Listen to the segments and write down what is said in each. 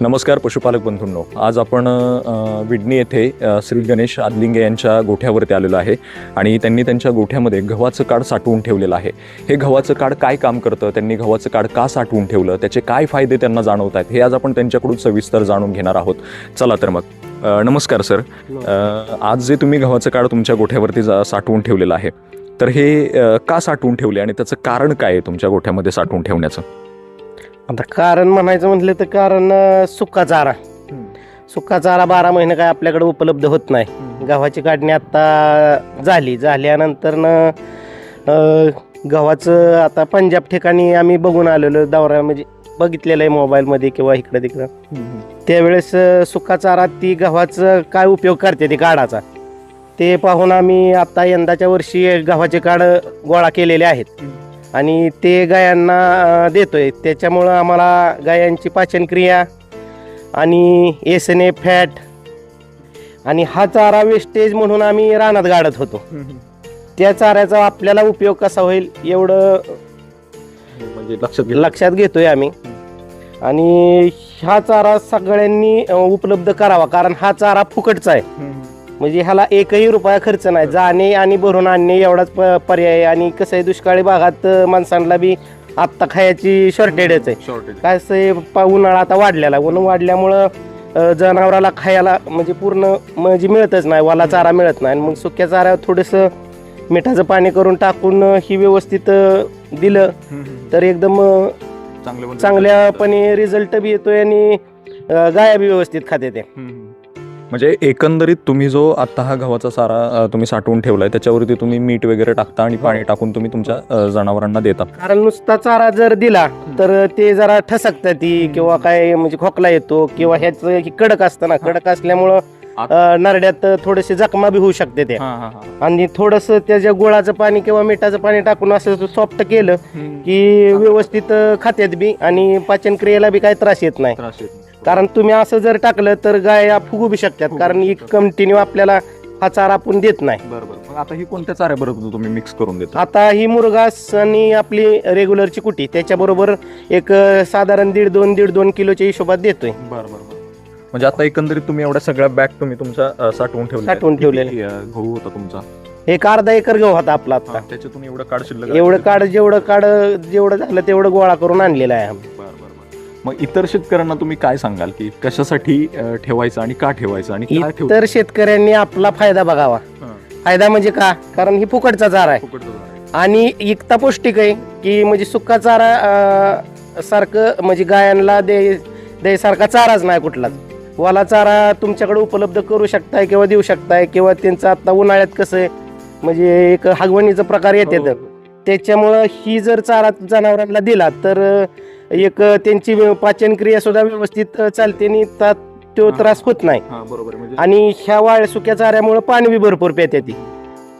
नमस्कार पशुपालक बंधूंनो. आज आपण विडणी येथे श्री गणेश आदलिंगे यांच्या गोठ्यावरती आलेलो आहे आणि त्यांनी त्यांच्या गोठ्यामध्ये गव्हाचं काड साठवून ठेवलेलं आहे. हे गव्हाचं काड काय काम करतं? त्यांनी गव्हाचं काड का साठवून ठेवलं? त्याचे काय फायदे त्यांना जाणवत आहेत हे आज आपण त्यांच्याकडून सविस्तर जाणून घेणार आहोत. चला तर मग. नमस्कार सर. आज जे तुम्ही गव्हाचं काड तुमच्या गोठ्यावरती जा- साठवून ठेवलेलं आहे तर हे का साठवून ठेवले आणि त्याचं कारण काय आहे तुमच्या गोठ्यामध्ये साठवून ठेवण्याचं? आता कारण म्हणायचं म्हटलं तर कारण अं, सुका चारा. सुका चारा बारा महिने काय आपल्याकडे उपलब्ध होत नाही. गव्हाची काढणी आता झाली. झाल्यानंतर गव्हाचं आता पंजाब ठिकाणी आम्ही बघून आलेलो. दौरा म्हणजे बघितलेलं आहे मोबाईलमध्ये किंवा इकडं तिकडं. त्यावेळेस अं, सुका चारा ती गव्हाचं काय उपयोग करते ती काढाचा ते पाहून आम्ही आता यंदाच्या वर्षी गव्हाचे काढ गोळा केलेले आहेत. आणि ते गायांना अं, देतोय. त्याच्यामुळं आम्हाला गायांची पाचनक्रिया आणि एस एन ए फॅट आणि हा चारा वेस्टेज म्हणून आम्ही रानात गाडत होतो. त्या चाऱ्याचा आपल्याला उपयोग कसा होईल एवढं म्हणजे लक्षात लक्षात घेतोय आम्ही. आणि हा चारा सगळ्यांनी उपलब्ध करावा कारण हा चारा फुकटचा आहे. म्हणजे ह्याला एकही रुपया खर्च नाही. जाणे आणि भरून आणणे एवढाच प- पर्याय आहे. आणि कसं आहे दुष्काळी भागात अं, माणसांना बी आत्ता खायची शॉर्टेजच आहे. शॉर्टेज काय असं पा- उन्हाळा आता वाढलेला ऊन वाढल्यामुळं अं, जनावराला खायला म्हणजे पूर्ण म्हणजे मिळतच नाही. वाला चारा मिळत नाही. आणि मग सुक्या चाऱ्यावर थोडंसं मिठाचं पाणी करून टाकून अं, ही व्यवस्थित अं, दिलं तर एकदम अं, चांगले चांगल्यापणे रिझल्ट बी येतोय आणि अं, गाया बी व्यवस्थित खाते ते. म्हणजे एकंदरीत तुम्ही जो आता हा गव्हाचा सारा तुम्ही साठवून ठेवलाय त्याच्यावरती तुम्ही मीठ वगैरे टाकता आणि पाणी टाकून तुम्ही तुमच्या जनावरांना देता. कारण नुसता चारा जर दिला तर ते जरा ठसकतात ती किंवा काय म्हणजे खोकला येतो किंवा ह्याच कडक असतं ना कडक असल्यामुळं नरड्यात थोडेसे जखमा बी होऊ शकते ते. आणि थोडस त्याच्या गुळाचं पाणी किंवा मिठाचं पाणी टाकून असं सॉफ्ट केलं की व्यवस्थित खात्यात बी आणि पाचन क्रियेला बी काही त्रास येत नाही. कारण तुम्ही असं जर टाकलं तर गाया फुगू बी शकतात. कारण एक कंटिन्यू आपल्याला हा चारा आपण देत नाही. बरोबर. मग आता ही कोणत्या चाऱ्याबरोबर तुम्ही मिक्स करून देता? आता ही मुरगास आणि आपली रेग्युलरची कुटी. त्याच्याबरोबर एक अं, साधारण दीड दोन दीड दोन किलोच्या हिशोबात देतोय. बरोबर म्हणजे आता एकंदरीत तुम्ही एवढ्या सगळ्या बॅग तुम्ही तुमच्या अ, साठवून ठेवल्या. आहेत. साठवून ठेवलेल्या. किती, अ, गहू होता तुमचा? एक अर्धा एकर गहू होता आपला आता. त्याच्यातून एवढं काढ शिल्लक एवढं काढ जेवढं काढ जेवढं झालं तेवढं गोळा करून आणलेलं आहे आम्ही. मग इतर शेतकऱ्यांना तुम्ही काय सांगाल की कशासाठी ठेवायचं आणि का ठेवायचं आणि ठेवू इतर शेतकऱ्यांनी आपला फायदा बघावा हां. फायदा म्हणजे का कारण ही फुकटचा चारा आहे. आणि इकता पौष्टिक आहे की म्हणजे सुका चारा अं, सारखं म्हणजे गायांना दे द्यायसारखा चाराच नाही कुठलाच वाला चारा तुमच्याकडे उपलब्ध करू शकताय किंवा देऊ शकताय किंवा त्यांचं आता उन्हाळ्यात कसं आहे म्हणजे एक हागवणीचा प्रकार येते हो. त्याच्यामुळं ही जर चारा जनावरांना दिला तर अं, एक त्यांची पाचन क्रिया सुद्धा व्यवस्थित चालते आणि ता- तो हां. त्रास होत नाही. हां, बरोबर आहे. म्हणजे आणि ह्या वाळ सुक्या चाऱ्यामुळे पाणी बी भरपूर पिते ती.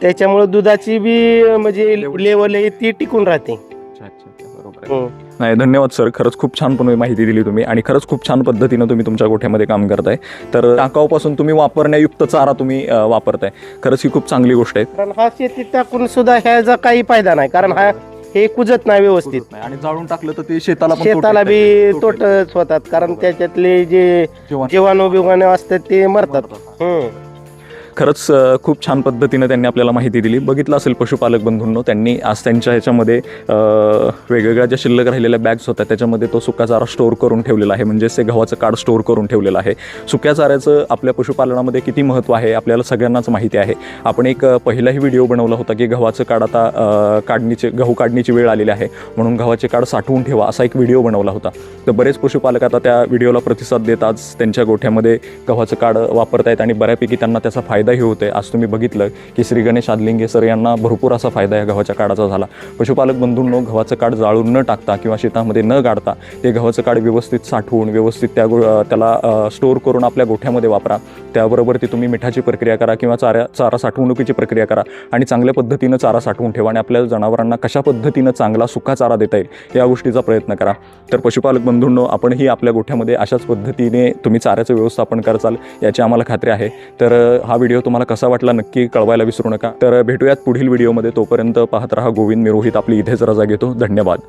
त्याच्यामुळे दुधाची बी अं, म्हणजे लेवल आहे ती टिकून राहते. अच्छा, अच्छा, अच्छा, बरोबर आहे. हं. नाही धन्यवाद सर. खरंच खूप छान पण माहिती दिली तुम्ही आणि खरंच खूप छान पद्धतीनं तुम्ही तुमच्या गोठ्यामध्ये काम करताय. तर टाकाऊपासून तुम्ही वापरण्यायुक्त चारा तुम्ही अ, वापरताय. खरंच ही खूप चांगली गोष्ट आहे. कारण हा शेतीत टाकून सुद्धा ह्याचा काही फायदा नाही. कारण हा हे कुजत नाही व्यवस्थित नाही. आणि जाळून टाकलं तर ते शेताला पण शेताला तोटे बी. तोटे. तोटच होतात कारण. त्याच्यातले जे जीवन- जीवाणू बिवाणू असतात ते मरतात मरतात. खरंच खूप छान पद्धतीनं त्यांनी आपल्याला माहिती दिली. बघितलं असेल पशुपालक बंधूंनो त्यांनी आज त्यांच्या ह्याच्यामध्ये वेगवेगळ्या ज्या शिल्लक राहिलेल्या बॅग्स होत्या त्याच्यामध्ये तो सुका चारा स्टोअर करून ठेवलेला आहे. म्हणजेच ते गव्हाचं काढ स्टोअर करून ठेवलेलं आहे. सुक्या चाऱ्याचं आपल्या पशुपालनामध्ये किती महत्त्व आहे आपल्याला सगळ्यांनाच माहिती आहे. आपण एक पहिलाही व्हिडिओ बनवला होता की गव्हाचं काढ आता काढणीचे गहू काढणीची वेळ आलेली आहे. म्हणून गव्हाचे काढ साठवून ठेवा असा एक व्हिडिओ बनवला होता. तर बरेच पशुपालक आता त्या व्हिडिओला प्रतिसाद देत आज त्यांच्या गोठ्यामध्ये गव्हाचं काड वापरतायत आणि बऱ्यापैकी त्यांना त्याचा फायदा फायदाही होतोय. आज तुम्ही बघितलं की श्री गणेश आदलिंगे सर यांना भरपूर असा फायदा या गव्हाच्या काडाचा झाला. पशुपालक बंधूंनो गव्हाचं काड जाळून न टाकता किंवा शेतामध्ये न गाडता ते गव्हाचं काड व्यवस्थित साठवून व्यवस्थित त्या गो त्याला स्टोअर करून आपल्या गोठ्यामध्ये वापरा. त्याबरोबर ती तुम्ही मिठाची प्रक्रिया करा किंवा चारा चारा साठवणुकीची प्रक्रिया करा आणि चांगल्या पद्धतीनं चारा साठवून ठेवा आणि आपल्या जनावरांना कशा पद्धतीनं चांगला सुका चारा देता येईल या गोष्टीचा प्रयत्न करा. तर पशुपालक बंधूंनो आपणही आपल्या गोठ्यामध्ये अशाच पद्धतीने तुम्ही चाऱ्याचं व्यवस्थापन करचाल याची आम्हाला खात्री आहे. तर हा व्हिडिओ तुम्हाला कसा वाटला नक्की कळवायला विसरू नका. तर भेटूयात पुढील व्हिडिओमध्ये. तोपर्यंत पाहत रहा गोविंद मिरोहित. आपली इथेच रजा घेतो. धन्यवाद.